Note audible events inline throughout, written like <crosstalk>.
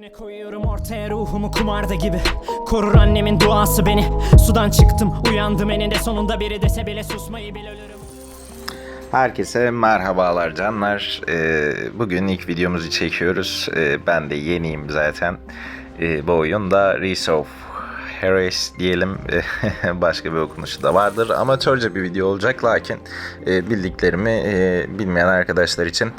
Yine koyuyorum ortaya ruhumu kumarda gibi Korur annemin duası beni Sudan çıktım uyandım eninde sonunda biri dese bile susmayı bil ölürüm Herkese merhabalar canlar. Ee, bugün ilk videomuzu çekiyoruz. Ee, ben de yeniyim zaten. Ee, bu oyunda Rise Heres diyelim. <laughs> Başka bir okunuşu da vardır. Amatörce bir video olacak lakin e, bildiklerimi e, bilmeyen arkadaşlar için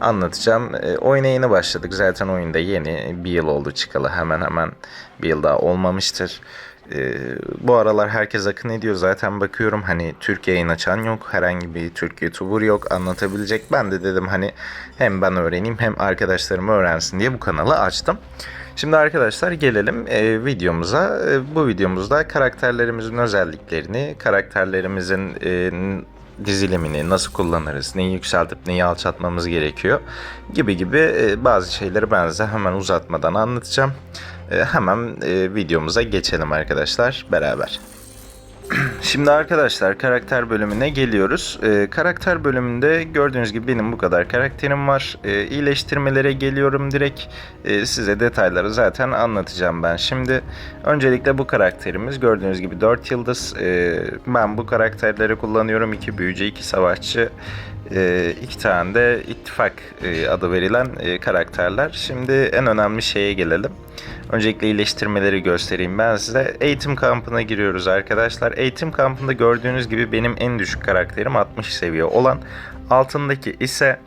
anlatacağım. Oyuna yeni başladık. Zaten oyunda yeni. Bir yıl oldu çıkalı. Hemen hemen bir yıl daha olmamıştır. Ee, bu aralar herkes akın ediyor zaten bakıyorum hani Türk yayın açan yok herhangi bir Türk YouTuber yok anlatabilecek ben de dedim hani hem ben öğreneyim hem arkadaşlarım öğrensin diye bu kanalı açtım. Şimdi arkadaşlar gelelim e, videomuza. E, bu videomuzda karakterlerimizin özelliklerini, karakterlerimizin e, dizilimini nasıl kullanırız, neyi yükseltip neyi alçaltmamız gerekiyor gibi gibi e, bazı şeyleri ben size hemen uzatmadan anlatacağım. E, hemen e, videomuza geçelim arkadaşlar beraber. <clears throat> Şimdi arkadaşlar karakter bölümüne geliyoruz. Ee, karakter bölümünde gördüğünüz gibi benim bu kadar karakterim var. Ee, iyileştirmelere geliyorum direkt. Ee, size detayları zaten anlatacağım ben. Şimdi öncelikle bu karakterimiz gördüğünüz gibi 4 yıldız. Ee, ben bu karakterleri kullanıyorum. 2 büyücü, 2 savaşçı, e, iki tane de ittifak e, adı verilen e, karakterler. Şimdi en önemli şeye gelelim. Öncelikle iyileştirmeleri göstereyim ben size. Eğitim kampına giriyoruz arkadaşlar. Eğitim kampında gördüğünüz gibi benim en düşük karakterim 60 seviye olan. Altındaki ise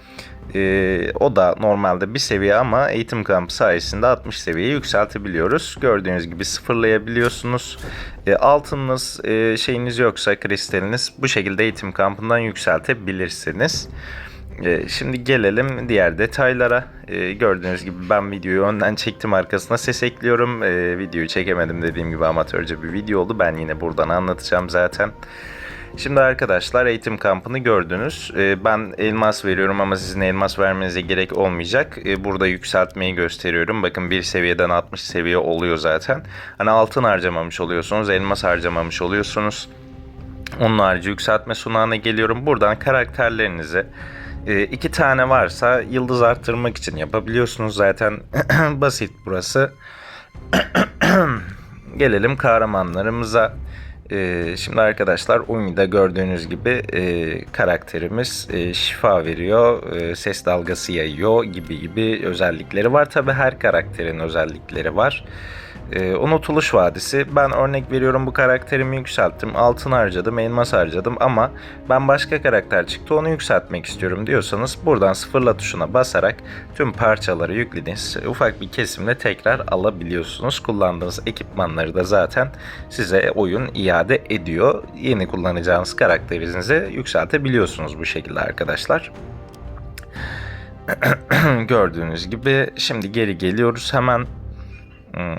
e, o da normalde bir seviye ama eğitim kampı sayesinde 60 seviyeye yükseltebiliyoruz. Gördüğünüz gibi sıfırlayabiliyorsunuz. E, altınız e, şeyiniz yoksa kristaliniz bu şekilde eğitim kampından yükseltebilirsiniz. E, Şimdi gelelim diğer detaylara. E, gördüğünüz gibi ben videoyu önden çektim arkasına ses ekliyorum. E, videoyu çekemedim dediğim gibi amatörce bir video oldu. Ben yine buradan anlatacağım zaten. Şimdi arkadaşlar eğitim kampını gördünüz. Ben elmas veriyorum ama sizin elmas vermenize gerek olmayacak. Burada yükseltmeyi gösteriyorum. Bakın bir seviyeden 60 seviye oluyor zaten. Hani altın harcamamış oluyorsunuz, elmas harcamamış oluyorsunuz. Onun harici yükseltme sunağına geliyorum. Buradan karakterlerinizi e, iki tane varsa yıldız arttırmak için yapabiliyorsunuz zaten. <clears throat> Basit burası. <clears throat> Gelelim kahramanlarımıza. E, şimdi arkadaşlar Umi'de gördüğünüz gibi e, karakterimiz e, şifa veriyor, e, ses dalgası yayıyor gibi gibi özellikleri var. Tabi her karakterin özellikleri var. E, Unutuluş Vadisi. Ben örnek veriyorum bu karakterimi yükselttim. Altın harcadım, elmas harcadım ama ben başka karakter çıktı onu yükseltmek istiyorum diyorsanız buradan sıfırla tuşuna basarak tüm parçaları yüklediğiniz ufak bir kesimle tekrar alabiliyorsunuz. Kullandığınız ekipmanları da zaten size oyun iade ediyor. Yeni kullanacağınız karakterinizi yükseltebiliyorsunuz bu şekilde arkadaşlar. <clears throat> Gördüğünüz gibi şimdi geri geliyoruz hemen. Hmm.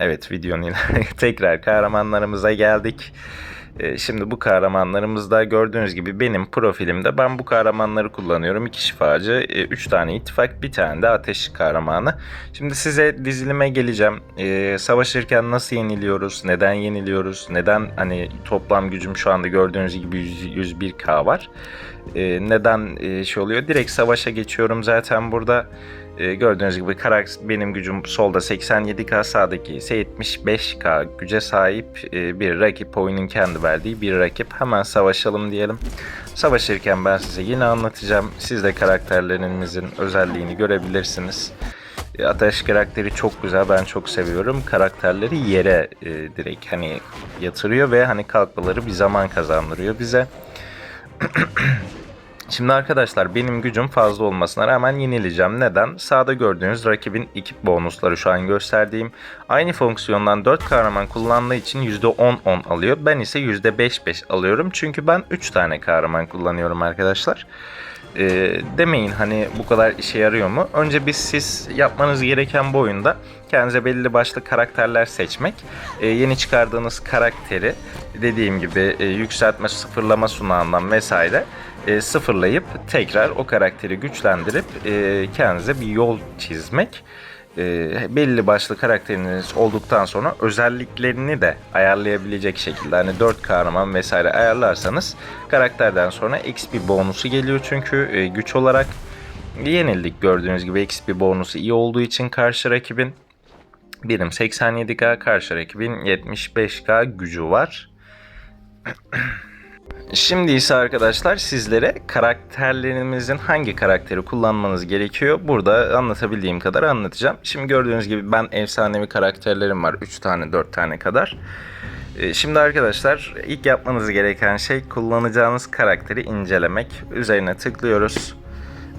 Evet videonun <laughs> tekrar kahramanlarımıza geldik. Ee, Şimdi bu kahramanlarımızda gördüğünüz gibi benim profilimde ben bu kahramanları kullanıyorum. İki şifacı, e, üç tane ittifak, bir tane de ateş kahramanı. Şimdi size dizilime geleceğim. Ee, savaşırken nasıl yeniliyoruz, neden yeniliyoruz, neden hani toplam gücüm şu anda gördüğünüz gibi 100 101k var. Ee, neden e, şey oluyor? Direkt savaşa geçiyorum zaten burada. Ee, gördüğünüz gibi karakter benim gücüm solda 87k sağdaki ise 75k güce sahip e, bir rakip oyunun kendi verdiği bir rakip. Hemen savaşalım diyelim. Savaşırken ben size yine anlatacağım. Siz de karakterlerinizin özelliğini görebilirsiniz. E, Ateş karakteri çok güzel ben çok seviyorum. Karakterleri yere e, direkt hani yatırıyor ve hani kalkmaları bir zaman kazandırıyor bize. <clears throat> Şimdi arkadaşlar benim gücüm fazla olmasına rağmen yenileceğim. Neden? Sağda gördüğünüz rakibin ekip bonusları şu an gösterdiğim. Aynı fonksiyondan 4 kahraman kullandığı için %10-10 alıyor. Ben ise %5-5 alıyorum. Çünkü ben 3 tane kahraman kullanıyorum arkadaşlar. Ee, demeyin hani bu kadar işe yarıyor mu? Önce biz siz yapmanız gereken bu oyunda kendinize belli başlı karakterler seçmek. Ee, yeni çıkardığınız karakteri dediğim gibi e, yükseltme sıfırlama sunağından vesaire e, sıfırlayıp tekrar o karakteri güçlendirip e, kendinize bir yol çizmek. E, belli başlı karakteriniz olduktan sonra özelliklerini de ayarlayabilecek şekilde hani 4 kahraman vesaire ayarlarsanız karakterden sonra XP bonusu geliyor çünkü e, güç olarak Yenildik gördüğünüz gibi XP bonusu iyi olduğu için karşı rakibin. Benim 87k karşı rakibin 75k gücü var. <clears throat> Şimdi ise arkadaşlar sizlere karakterlerimizin hangi karakteri kullanmanız gerekiyor burada anlatabildiğim kadar anlatacağım. Şimdi gördüğünüz gibi ben efsanevi karakterlerim var 3 tane 4 tane kadar. Ee, Şimdi arkadaşlar ilk yapmanız gereken şey kullanacağınız karakteri incelemek. Üzerine tıklıyoruz.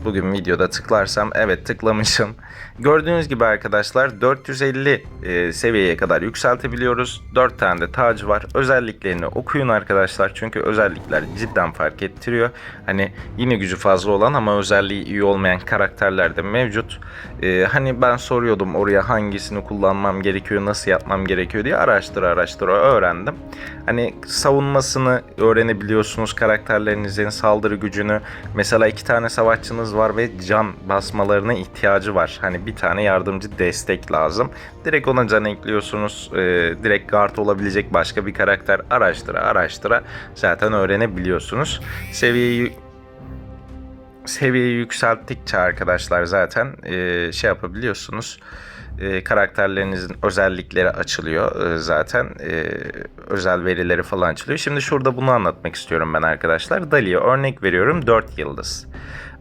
Bugün videoda tıklarsam evet tıklamışım. Gördüğünüz gibi arkadaşlar 450 e, seviyeye kadar yükseltebiliyoruz. 4 tane de tacı var. Özelliklerini okuyun arkadaşlar. Çünkü özellikler cidden fark ettiriyor. Hani yine gücü fazla olan ama özelliği iyi olmayan karakterler de mevcut. E, hani ben soruyordum oraya hangisini kullanmam gerekiyor, nasıl yapmam gerekiyor diye araştıra araştıra öğrendim. Hani savunmasını öğrenebiliyorsunuz karakterlerinizin saldırı gücünü. Mesela iki tane savaşçınız var ve can basmalarına ihtiyacı var. Hani bir tane yardımcı destek lazım. Direkt ona can ekliyorsunuz. Ee, direkt guard olabilecek başka bir karakter araştıra araştıra zaten öğrenebiliyorsunuz. Seviyeyi seviyeyi yükselttikçe arkadaşlar zaten e, şey yapabiliyorsunuz. E, karakterlerinizin özellikleri açılıyor e, zaten. E, özel verileri falan açılıyor. Şimdi şurada bunu anlatmak istiyorum ben arkadaşlar. Dali'ye örnek veriyorum 4 yıldız.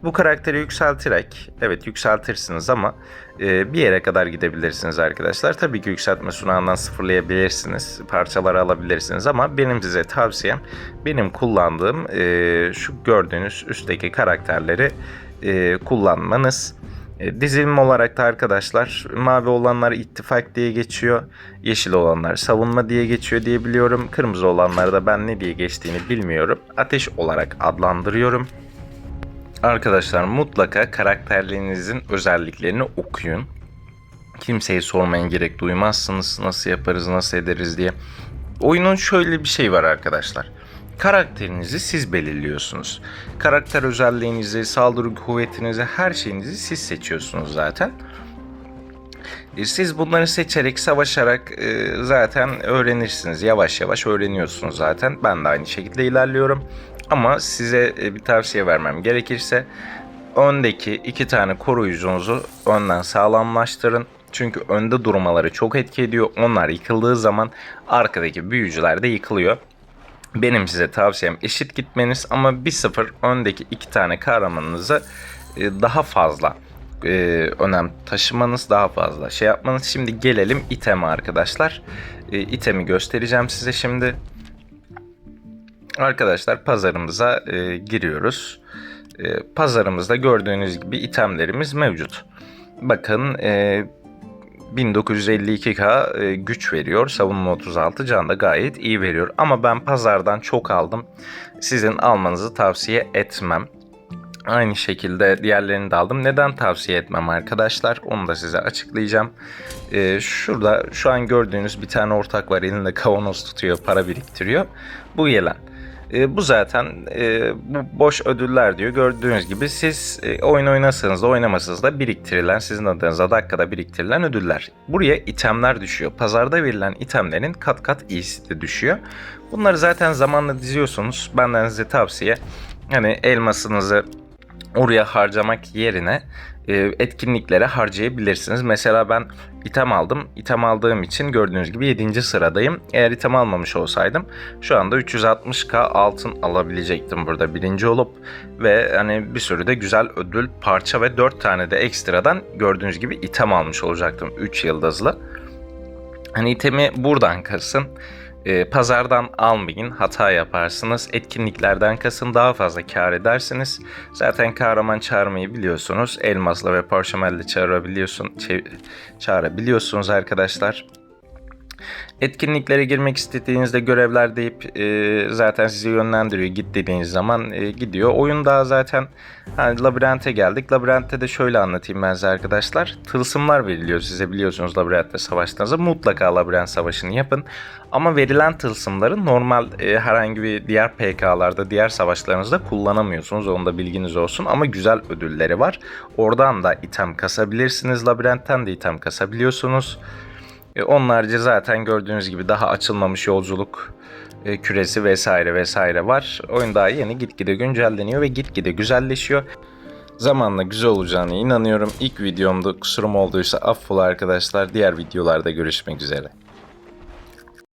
Bu karakteri yükselterek, evet yükseltirsiniz ama e, bir yere kadar gidebilirsiniz arkadaşlar. Tabii ki yükseltme sunağından sıfırlayabilirsiniz, parçaları alabilirsiniz ama benim size tavsiyem benim kullandığım e, şu gördüğünüz üstteki karakterleri e, kullanmanız. E, Dizilim olarak da arkadaşlar mavi olanlar ittifak diye geçiyor. Yeşil olanlar savunma diye geçiyor diye biliyorum. Kırmızı olanlar da ben ne diye geçtiğini bilmiyorum. Ateş olarak adlandırıyorum. Arkadaşlar mutlaka karakterlerinizin özelliklerini okuyun. Kimseye sormayın gerek duymazsınız nasıl yaparız nasıl ederiz diye. Oyunun şöyle bir şey var arkadaşlar. Karakterinizi siz belirliyorsunuz. Karakter özelliğinizi, saldırı kuvvetinizi, her şeyinizi siz seçiyorsunuz zaten. E, Siz bunları seçerek, savaşarak e, zaten öğrenirsiniz. Yavaş yavaş öğreniyorsunuz zaten. Ben de aynı şekilde ilerliyorum. Ama size e, bir tavsiye vermem gerekirse öndeki iki tane koruyucunuzu önden sağlamlaştırın. Çünkü önde durmaları çok etki ediyor. Onlar yıkıldığı zaman arkadaki büyücüler de yıkılıyor. Benim size tavsiyem eşit gitmeniz ama 1-0 öndeki iki tane kahramanınızı e, daha fazla e, önem taşımanız daha fazla şey yapmanız. Şimdi gelelim iteme arkadaşlar. E, itemi göstereceğim size şimdi. Arkadaşlar pazarımıza e, giriyoruz. E, pazarımızda gördüğünüz gibi itemlerimiz mevcut. Bakın e, 1952k e, güç veriyor. Savunma 36 can da gayet iyi veriyor. Ama ben pazardan çok aldım. Sizin almanızı tavsiye etmem. Aynı şekilde diğerlerini de aldım. Neden tavsiye etmem arkadaşlar? Onu da size açıklayacağım. Ee, şurada şu an gördüğünüz bir tane ortak var. Elinde kavanoz tutuyor, para biriktiriyor. Bu gelen. Ee, bu zaten e, bu boş ödüller diyor. Gördüğünüz gibi siz e, oyun oynasanız da oynamasanız da biriktirilen, sizin adınıza dakikada biriktirilen ödüller. Buraya itemler düşüyor. Pazarda verilen itemlerin kat kat iyisi de düşüyor. Bunları zaten zamanla diziyorsunuz. Benden size tavsiye hani elmasınızı oraya harcamak yerine e, etkinliklere harcayabilirsiniz. Mesela ben item aldım. İtem aldığım için gördüğünüz gibi 7. sıradayım. Eğer item almamış olsaydım şu anda 360k altın alabilecektim burada birinci olup ve hani bir sürü de güzel ödül parça ve 4 tane de ekstradan gördüğünüz gibi item almış olacaktım 3 yıldızlı. Hani itemi buradan kasın. E, pazardan almayın, hata yaparsınız. Etkinliklerden kasın, daha fazla kar edersiniz. Zaten kahraman çağırmayı biliyorsunuz. Elmasla ve parşömelle çağırabiliyorsun, çağırabiliyorsunuz arkadaşlar. Etkinliklere girmek istediğinizde görevler deyip e, zaten sizi yönlendiriyor. Git dediğiniz zaman e, gidiyor. Oyun daha zaten hani labirente geldik. Labirentte de şöyle anlatayım ben size arkadaşlar. Tılsımlar veriliyor size biliyorsunuz labirentte savaştığınızda. Mutlaka labirent savaşını yapın. Ama verilen tılsımları normal e, herhangi bir diğer PK'larda, diğer savaşlarınızda kullanamıyorsunuz. Onun da bilginiz olsun. Ama güzel ödülleri var. Oradan da item kasabilirsiniz. Labirentten de item kasabiliyorsunuz. E, Onlarca zaten gördüğünüz gibi daha açılmamış yolculuk e, küresi vesaire vesaire var. Oyun daha yeni gitgide güncelleniyor ve gitgide güzelleşiyor. Zamanla güzel olacağına inanıyorum. İlk videomda kusurum olduysa affola arkadaşlar. Diğer videolarda görüşmek üzere.